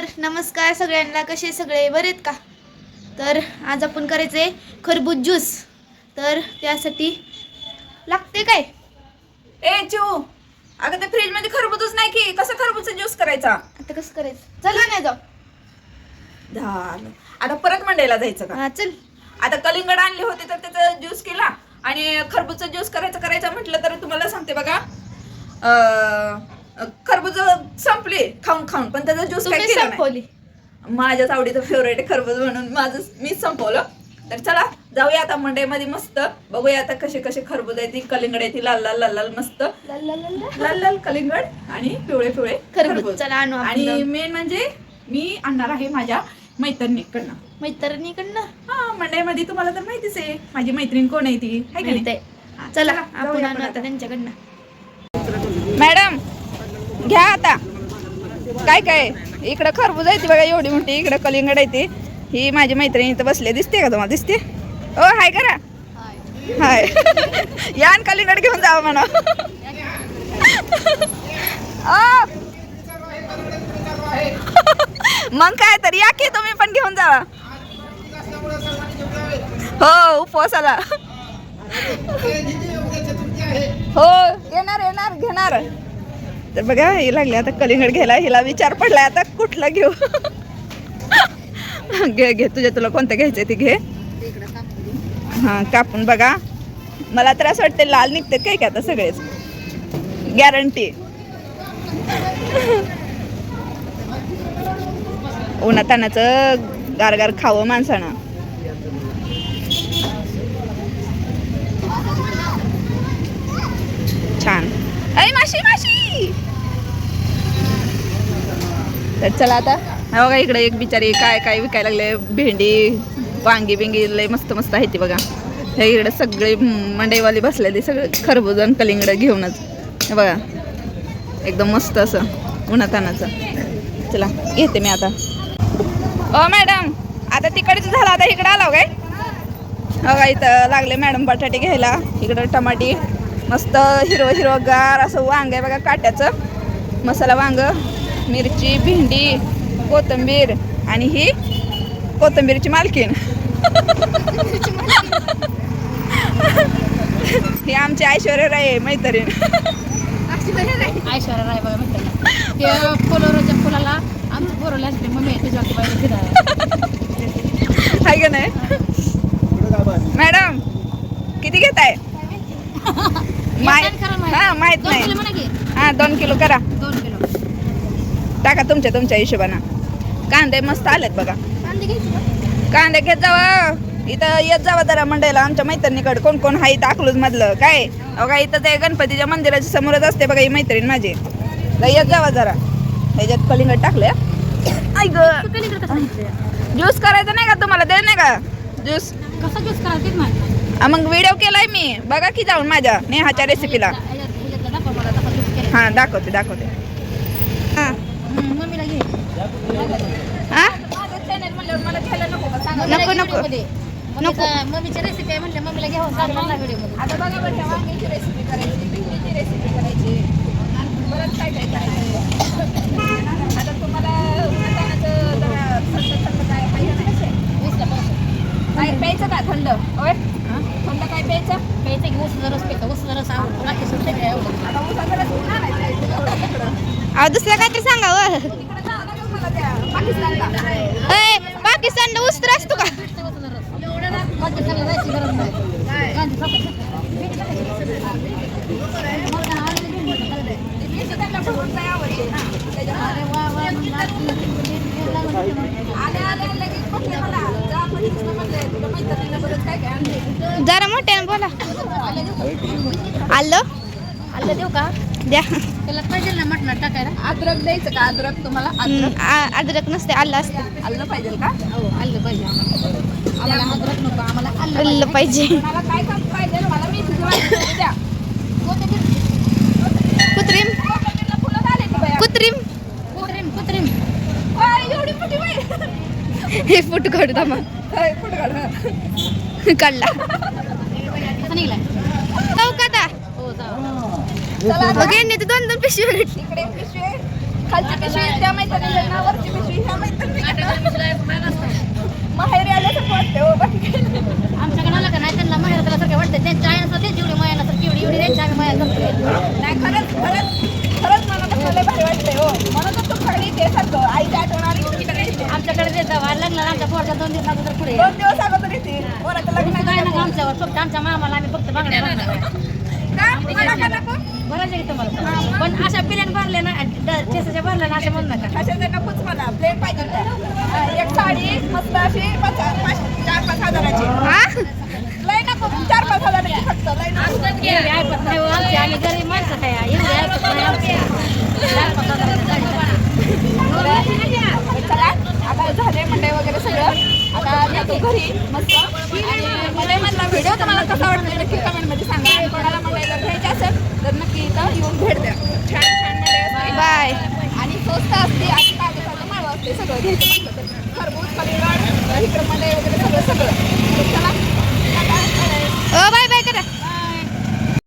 तर नमस्कार सगळ्यांना कसे सगळे? बरेत का? तर आज आपण करायचे खरबूज ज्यूस. तर त्यासाठी लागते काय? ए चिऊ अगं ते फ्रीजमध्ये खरबूजच नाही की. कसं खरबूजचा ज्यूस करायचा? आता कसं करायचं? चला नाही जाऊ. झालं. आता परत मंडईला जायचं का? हा चल. आता कलिंगड आणले होते तर त्याचा ज्यूस केला आणि खरबूजचा ज्यूस करायचं करायचं म्हटलं तर तुम्हाला सांगते बघा. अं, खरबूज संपले खाऊन खाऊन पण त्याचा ज्यूस काय केला नाही. संपवली माझ्याच आवडीचं फेवरेट खरबूज म्हणून माझं मीच संपवलं तर चला जाऊया आता मंडईमध्ये मस्त बघूया आता कसे कसे खरबूज आहे ती कलिंगड आहे ती लाल लाल लाल लाल मस्त ला, ला, ला, ला. लाल लाल कलिंगड आणि पिवळे पिवळे खरबूज. चला आणू आपण आणि जाऊन. मेन म्हणजे मी आणणार आहे माझ्या मैत्रिणीकडनं मैत्रिणीकडनं हा मंडईमध्ये तुम्हाला तर माहितीच आहे माझी मैत्रीण कोण आहे ती का नाही? आहे. हा, चला चला, आपण जाऊया आणू आपण आता आता. त्यांच्याकडनं मॅडम घ्या आता. काय काय? इकडं खरबूज आहे ती बघा एवढी मोठी. इकडं कलिंगड आहे ती. ही माझी मैत्रिणी इथं बसले. दिसते का तुम्हाला? दिसते? ओ हाय करा. हाय. या कलिंगड घेऊन जावं म्हणा. मग काय तर या की तुम्ही पण घेऊन जावा हो उपवासाला हो येणार येणार घेणार. तर बघा हे लागले आता कलिंगड घ्यायला. हिला विचार पडलाय आता कुठला घेऊ? घे घे तुझ्या तुला कोणतं घ्यायचं ते घे. हां कापून बघा. मला तर असं वाटतं लाल निघते काय काय आता सगळेच? गॅरंटी उन्हातानाचं गारगार खावं माणसानं. तर चला आता. हा बघा इकडे एक बिचारी काय काय विकायला लागले. भेंडी वांगी बिंगी लय मस्त मस्त आहे ती बघा. हे इकडे सगळे मंडईवाली बसलेली सगळे खरबूज आणि कलिंगडं घेऊनच. हे बघा. एकदम मस्त असं उन्हातानाचं. चला घेते मी आता. ओ मॅडम आता तिकडच झालं आता इकडं आलो काय बघा इथं लागले मॅडम बटाटे घ्यायला. इकडं टमाटे. मस्त हिरवं हिरवं गार असं वांग आहे बघा काट्याचं. मसाला वांग मिरची भेंडी कोथिंबीर आणि ही कोथिंबीरची मालकीन ही आमची ऐश्वर्या राय मैत्रीण. ऐश्वर्या राय बघा त्या फुलोराच्या फुलाला आमचं पोरवलं असते मम्मी तुझ्या बाहेर फिरायला आहे का नाही? मॅडम किती घेत माहीत. हा माहीत दोन किलो नाही हा दोन किलो करा. दोन किलो. टाका तुमच्या तुमच्या हिशोबानं. कांदे मस्त आलेत बघा. कांदे घेत जावा. इथं येत जावा जरा मंडईला. आमच्या मैत्रिणीकडे कोण कोण आहे इथं अकलूज मधलं काय बघा इथं ते गणपतीच्या मंदिराच्या समोरच असते बघा ही मैत्रीण माझी. येत जावा जरा. ह्याच्यात कलिंगड टाकले ऐक? ज्यूस करायचं नाही का तुम्हाला? दे नाही का? ज्यूस. कसं ज्यूस करायचं मग व्हिडिओ केलाय मी. बघा की जाऊन माझ्या नेहाच्या रेसिपीला ह्याच्यात- ह्याच्यातलं दाखव मला कसं ज्यूस केलं. हा दाखवते दाखवते हा हा नको, नको. व्हिडिओमध्ये. मम्मीचा- रेसिपी आहे म्हटलं मम्मीला घ्यावं सांगणार ना व्हिडिओमध्ये आता बघा रेसिपी करायची भेंडीची रेसिपी करायची परत काय काय करायचं आता तुम्हाला उन्हातानाचं जरा थंड थंड काय आहे का नाही? वीसला पावशेर. काय प्यायचं का हा? थंड काय प्यायचं? प्यायचं की ऊस रस प्यायचं. ऊस रस आवडतो बाकी सुद्धा काय आवडत दुसरं काय तर सांगावं पाकिस्तानला ए, पाकिस्तानला उस्तर असतो का? आले आले लगेच जरा मोठ्यानं बोला. आलं आलं देऊ का? द्या. त्याला पाहिजे ना मटणात टाकायला. अद्रक द्यायचं का? अद्रक तुम्हाला अद्रक? आ- अद्रक नसते आलं असते. आलं पाहिजे का? हो आलं पाहिजे. आम्हाला अद्रक नको आम्हाला आलं आलं पाहिजे. मला काय काम पाहिजे? मला मी तुझं वाटतं द्या. कुत्रीम. कोथिंबीरला फुलं झाले की बाया. कुत्रीम. कुत्रीम कुत्रीम. ओय, एवढी मोठी बाई. हे फोटो काढू मग काढला. जाऊ का आता ओके नाही तर दोन दोन पिशवी खालची पिशवी त्या वरची पिशवी ह्या हो, बाकी आलं का नाही त्यांना माहेर त्याला वाटतं त्यांच्या आईला तेच एवढी मायाला नसतं एवढी एवढी त्यांच्या आम्ही माया नाही खरंच खरंच खरंच मला भारी वाटतंय हो. तर आमच्याकडे देत जावा लग्नाला आमच्या पोरच्या दोन दिवस अगोदर पुढे. दोन दिवस अगोदर येते. पोराचं लग्न काय. नका आमच्यावर फक्त आमच्या मामाला आम्ही फक्त बघणार का? मला का नको? बरं आहे तुम्हाला? पण अशा पिल्यान भरले ना ठेसाच्या भरल्या ना अशा म्हणू नका. कशाचं नकोच मला. प्लेट पाहिजे एक साडी मस्त अशी चार पाच हा लय नको चार पाच हजाराची फक्त लय नको एवढी ऐपत नाही हो आमची आम्ही गरीब माणसं काय एवढी ऐपत नाही आमची चार पाच हजाराची साडी तर चला आता झाले मंडई वगैरे सगळं आता जातो घरी. मस्त. आणि मंडईमधला व्हिडिओ तुम्हाला कसा वाटतो नक्की कमेंटमध्ये सांगा. आणि कोणाला मंडई जर घ्यायची असेल तर नक्की इथं येऊन भेट द्या. छान छान बाय आणि स्वस्त असते आणि ताजं ताजं माल असते सगळं घ्यायचं म्हटलं तर. खरबूज कलिंगड इकडं वगैरे